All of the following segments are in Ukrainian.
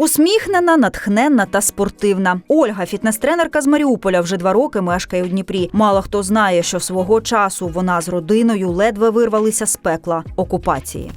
Усміхнена, натхненна та спортивна. Ольга, фітнес-тренерка з Маріуполя, вже два роки мешкає у Дніпрі. Мало хто знає, що свого часу вона з родиною ледве вирвалися з пекла окупації.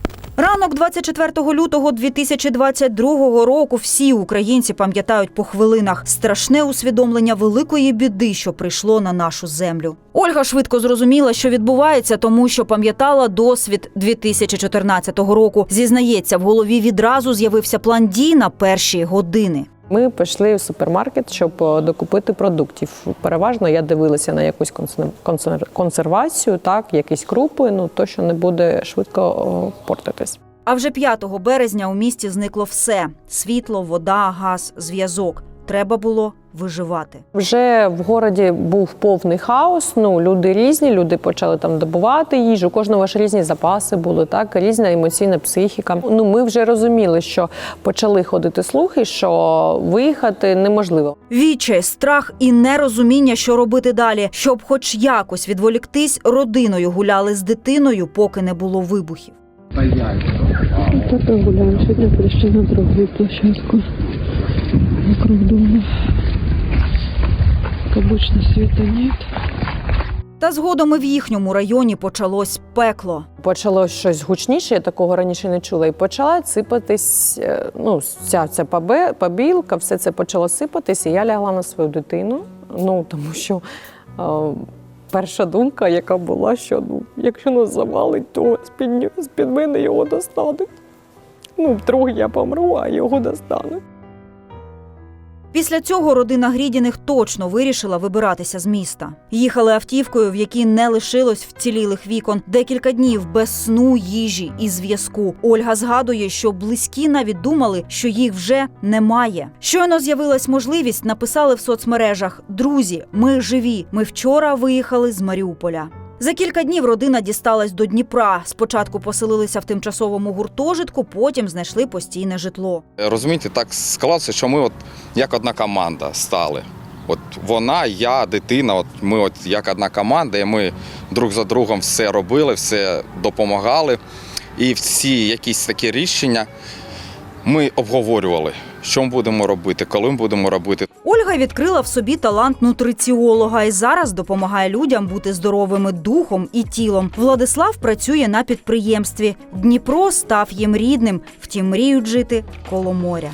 Ранок 24 лютого 2022 року всі українці пам'ятають по хвилинах страшне усвідомлення великої біди, що прийшло на нашу землю. Ольга швидко зрозуміла, що відбувається, тому що пам'ятала досвід 2014 року. Зізнається, в голові відразу з'явився план дій на перші години. Ми пішли в супермаркет, щоб е, докупити продуктів. Переважно я дивилася на якусь консер- консер- консервацію, так, якісь крупи, ну то, що не буде швидко портитись. А вже 5 березня у місті зникло все: світло, вода, газ, зв'язок. Треба було виживати. Вже в городі був повний хаос. Ну люди різні, люди почали там добувати їжу. У кожного ж різні запаси були, так різна емоційна психіка. Ну ми вже розуміли, що почали ходити слухи, що виїхати неможливо. Відчай, страх і нерозуміння, що робити далі, щоб хоч якось відволіктись, родиною гуляли з дитиною, поки не було вибухів. Так гуляем. Сегодня пришли на другую площадку вокруг дома. Как обычно, света нет. Та згодом і в їхньому районі почалось пекло. Почало щось гучніше, я такого раніше не чула. І почала сипатись. е, Ну, ця, ця побілка, все це почало сипатись, і я лягла на свою дитину. Ну тому що е, перша думка, яка була, що ну, якщо нас завалить, то з-під, з-під мене його достануть. Ну, вдруг я помру, а його достануть. Після цього родина Грідіних точно вирішила вибиратися з міста. Їхали автівкою, в якій не лишилось вцілілих вікон. Декілька днів без сну, їжі і зв'язку. Ольга згадує, що близькі навіть думали, що їх вже немає. Щойно з'явилась можливість, написали в соцмережах: Друзі, ми живі. Ми вчора виїхали з Маріуполя. За кілька днів родина дісталась до Дніпра. Спочатку поселилися в тимчасовому гуртожитку, потім знайшли постійне житло. Розумієте, так склалося, що ми от як одна команда стали. От вона, я, дитина, от ми от як одна команда, і ми друг за другом все робили, все допомагали. І всі якісь такі рішення ми обговорювали, що ми будемо робити, коли ми будемо робити. Ольга відкрила в собі талант нутриціолога і зараз допомагає людям бути здоровими духом і тілом. Владислав працює на підприємстві. Дніпро став їм рідним, втім мріють жити коло моря.